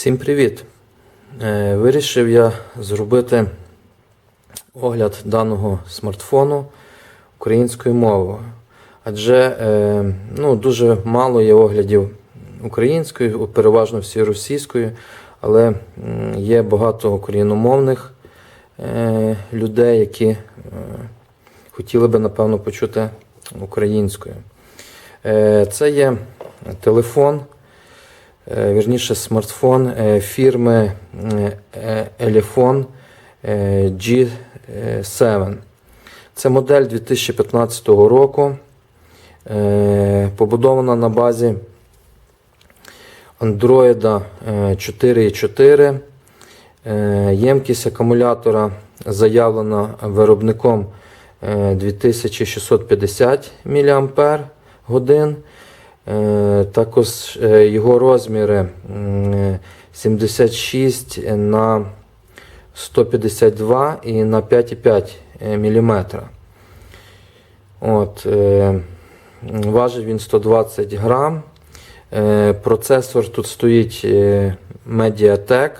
Всім привіт! Е, Вирішив я зробити огляд даного смартфону українською мовою. Адже е, ну, дуже мало є оглядів українською, переважно всі російською, але є багато україномовних е, людей, які хотіли би, напевно, почути українською. Це є телефон вірніше смартфон е, фірми е, е, Elefon е, G7. Це модель 2015 року. е, Побудована на базі Android е, 4.4. Е, Ємкість акумулятора заявлена виробником е, 2650 мАч. Е, Також е, його розміри 76 на 152 і на 5,5 мм. От, е, важить він 120 грам. Е, Процесор тут стоїть е, Mediatek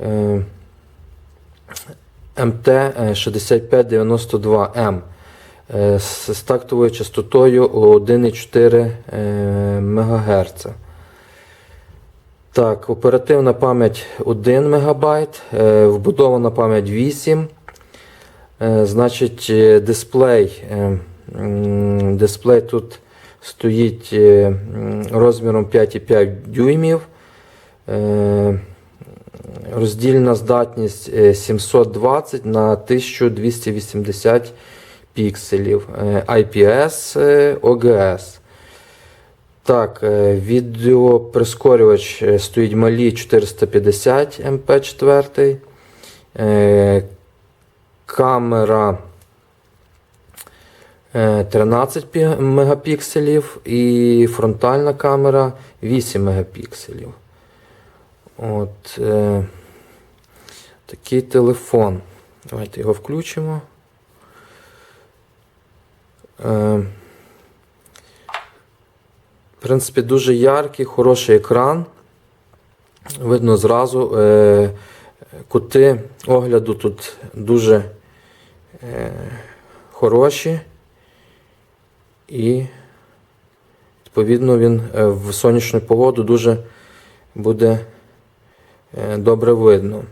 е, MT6592M е, з з тактовою частотою 1,4 е, МГц. Так, оперативна пам'ять 1 МБ, е, вбудована пам'ять 8. Е, Значить, е, дисплей. е, Дисплей тут стоїть е, розміром 5,5 дюймів. Е, Роздільна здатність е, 720 на 1280 пікселів. Е, IPS е, OGS. Так, е, відеоприскорювач стоїть малі 450 MP4. Е, Камера е, 13 мегапікселів і фронтальна камера 8 мегапікселів. От е, такий телефон. Давайте його включимо. Е, в принципі, дуже яркий, хороший екран. Видно зразу. Е, кути огляду тут дуже е, хороші. І, відповідно, він в сонячну погоду дуже буде добре видно.